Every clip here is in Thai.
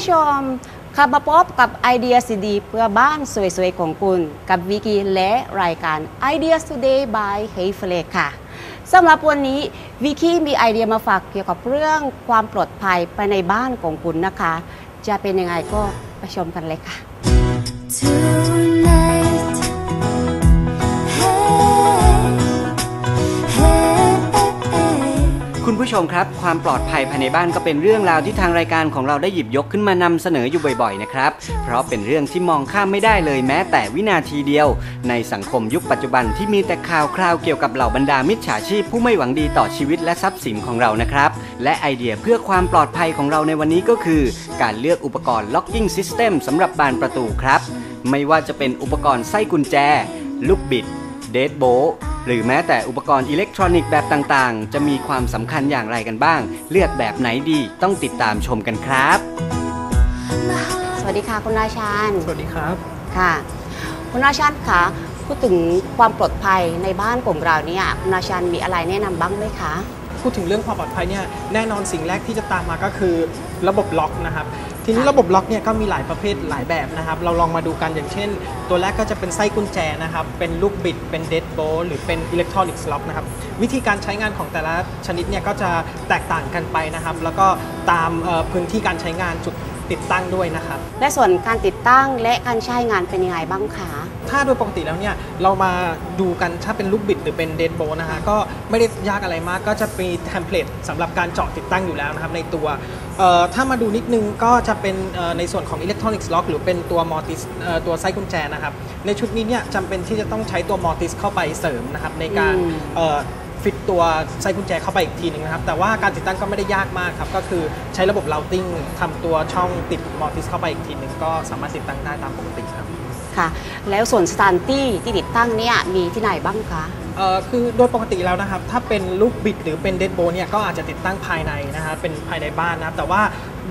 ผู้ชมขับมาพบกับไอเดียสดีเพื่อบ้านสวยๆ ของคุณ กับวิกิและรายการ Ideas Today by Hey f l a k ค่ะสำหรับวันนี้วิกิมีไอเดียมาฝากเกี่ยวกับเรื่องความปลอดภัยภายในบ้านของคุณนะคะ จะเป็นยังไงก็ไปชมกันเลยค่ะ ผู้ชมครับ ความปลอดภัยภายในบ้านก็เป็นเรื่องราวที่ทางรายการของเราได้หยิบยกขึ้นมานำเสนออยู่บ่อยๆนะครับ เพราะเป็นเรื่องที่มองข้ามไม่ได้เลยแม้แต่วินาทีเดียว ในสังคมยุคปัจจุบันที่มีแต่ข่าวคราวเกี่ยวกับเหล่าบรรดามิจฉาชีพผู้ไม่หวังดีต่อชีวิตและทรัพย์สินของเรานะครับ และไอเดียเพื่อความปลอดภัยของเราในวันนี้ก็คือ การเลือกอุปกรณ์ locking system สำหรับบานประตูครับ ไม่ว่าจะเป็นอุปกรณ์ไส้กุญแจ ลูกบิด เดดโบ หรือแม้แต่อุปกรณ์อิเล็กทรอนิกส์แบบต่างๆ จะมีความสำคัญอย่างไรกันบ้าง เลือกแบบไหนดีต้องติดตามชมกันครับ สวัสดีค่ะคุณราชันสวัสดีครับค่ะ คุณราชันคะพูดถึงความปลอดภัยในบ้านของเราเนี่ยคุณราชันมีอะไรแนะนำบ้างไหมคะ พูดถึงเรื่องความปลอดภัยเนี่ยแน่นอนสิ่งแรกที่จะตามมาก็คือระบบล็อกนะครับ ทีนี้ระบบล็อกเนี่ยก็มีหลายประเภทหลายแบบนะครับ เราลองมาดูกันอย่างเช่น ตัวแรกก็จะเป็นไส้กุญแจนะครับ เป็นลูกบิด เป็นเดดโบหรือเป็นอิเล็กทรอนิกส์ล็อกนะครับ วิธีการใช้งานของแต่ละชนิดเนี่ยก็จะแตกต่างกันไปนะครับ แล้วก็ตามพื้นที่การใช้งานจุดติดตั้งด้วยนะครับ และส่วนการติดตั้งและการใช้งานเป็นยังไงบ้างคะ ถ้าโดยปกติแล้วเนี่ยเรามาดูกันถ้าเป็นลูกบิดหรือเป็นเดดโบนะฮะก็ไม่ได้ยากอะไรมากก็จะมีเทมเพลตสำหรับการเจาะติดตั้งอยู่แล้วนะครับในตัวเอ่อถ้ามาดูนิดนึงก็จะเป็นเอ่อในส่วนของอิเล็กทรอนิกส์ล็อกหรือเป็นตัวมอร์ติสตัวไส้กุญแจนะครับ ในชุดนี้เนี่ยจำเป็นที่จะต้องใช้ตัวมอร์ติสเข้าไปเสริมนะครับในการอืมเอ่อฟิตตัวไส้กุญแจเข้าไปอีกทีหนึงนะครับ แต่ว่าการติดตั้งก็ไม่ได้ยากมากครับ ก็คือใช้ระบบ routing ทำตัวช่องติดมอร์ติสเข้าไปอีกทีหนึงก็สามารถติดตั้งได้ตามปกติครับ ค่ะ แล้วส่วนสถานที่ที่ติดตั้งเนี่ยมีที่ไหนบ้างคะ เอ่อคือโดยปกติแล้วนะครับ ถ้าเป็นลูกบิดหรือเป็นเดดโบเนี่ยก็อาจจะติดตั้งภายในนะฮะเป็นภายในบ้านนะครับแต่ว่า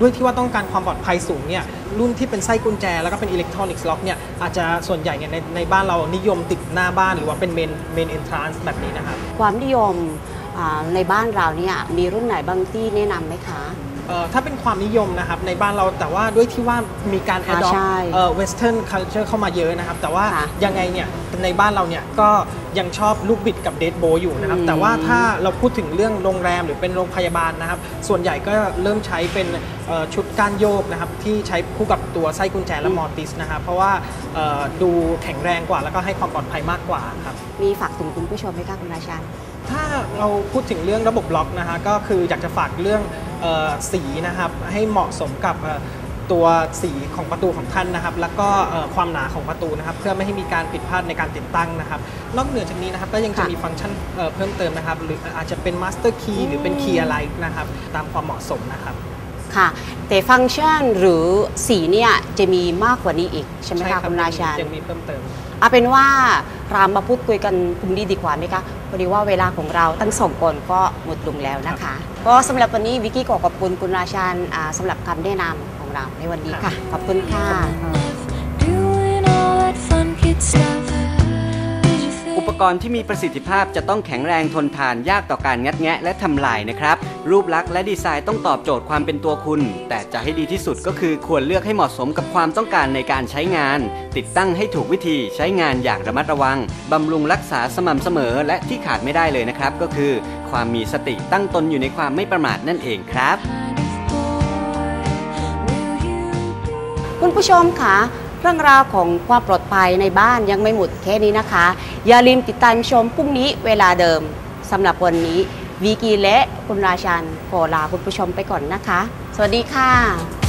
ด้วยที่ว่าต้องการความปลอดภัยสูงเนี่ยรุ่นที่เป็นไส้กุญแจ แล้วก็เป็นอิเล็กทรอนิกส์ล็อกเนี่ยอาจจะส่วนใหญ่เนี่ยในในบ้านเรานิยมติดหน้าบ้านหรือว่าเป็นเมนเมนเอนทรานซ์แบบนี้นะครับ ความนิยมอ่าในบ้านเราเนี่ยมีรุ่นไหนบ้างที่แนะนำไหมคะ เอ่อถ้าเป็น ความนิยมนะครับในบ้านเราแต่ว่าด้วยที่ว่ามีการอ่า adopt ใช่เอ่อ western culture เข้ามาเยอะนะครับ แต่ว่าค่ะยังไงเนี่ยในบ้านเราเนี่ยก็ยังชอบลูกบิดกับเดดโบอยู่นะครับอืมแต่ว่าถ้าเราพูดถึงเรื่องโรงแรมหรือเป็นโรงพยาบาลนะครับ ส่วนใหญ่ก็เริ่มใช้เป็นเอ่อชุดก้านโยกนะครับ ที่ใช้คู่กับตัวไส้กุญแจและมอร์ติสนะครับ เพราะว่าเอ่อดูแข็งแรงกว่า แล้วก็ให้ความปลอดภัยมากกว่าครับ มีฝากถึงคุณผู้ชมไหมคะคุณราชันถ้าเราพูดถึงเรื่องระบบล็อกนะฮะก็คืออยากจะฝากเรื่องเออสีนะครับให้เหมาะสมกับเอ่อ ตัวสีของประตูของท่านนะครับ แล้วก็เอ่อความหนาของประตูนะครับ เพื่อไม่ให้มีการผิดพลาดในการติดตั้งนะครับ นอกเหนือจากนี้นะครับก็ยังจะค่ะมีฟังก์ชันเอ่อเพิ่มเติมนะครับ หรืออาจจะเป็น Master Key หรือเป็น Key อะไรนะครับ ตามความเหมาะสมนะครับค่ะแต่ฟังก์ชันหรือสีเนี่ยจะมีมากกว่านี้อีกใช่ไหมใช่คะรับคุณราชันยังมีเพิ่มเติมเอาเป็นว่าเรามาพูดคุยกันตรงนี้ดีกว่าไหมคะพอดีว่าเวลาของเราทั้งสองคนก็หมดลงแล้วนะคะ ก็สำหรับวันนี้วิกกี้ขอขอบคุณคุณราชันอ่าสำหรับคำแนะนำ ของเราในวันนี้ค่ะ ขอบคุณค่ะ Doing all that fun kid stuff. Did you think? อุปกรณ์ที่มีประสิทธิภาพจะต้องแข็งแรงทนทานยากต่อการงัดแงะและทำลายนะครับ รูปลักษณ์และดีไซน์ต้องตอบโจทย์ความเป็นตัวคุณ แต่จะให้ดีที่สุดก็คือควรเลือกให้เหมาะสมกับความต้องการในการใช้งาน ติดตั้งให้ถูกวิธีใช้งานอย่างระมัดระวังบำรุงรักษาสม่ำเสมอและที่ขาดไม่ได้เลยนะครับ ก็คือ ความมีสติตั้งตนอยู่ในความไม่ประมาทนั่นเองครับ คุณผู้ชมค่ะ เรื่องราวของความปลอดภัยในบ้านยังไม่หมดแค่นี้นะคะ อย่าลืมติดตามชมพรุ่งนี้เวลาเดิมสำหรับวันนี้วีกีและคุณราชันขอลาคุณผู้ชมไปก่อนนะคะ สวัสดีค่ะ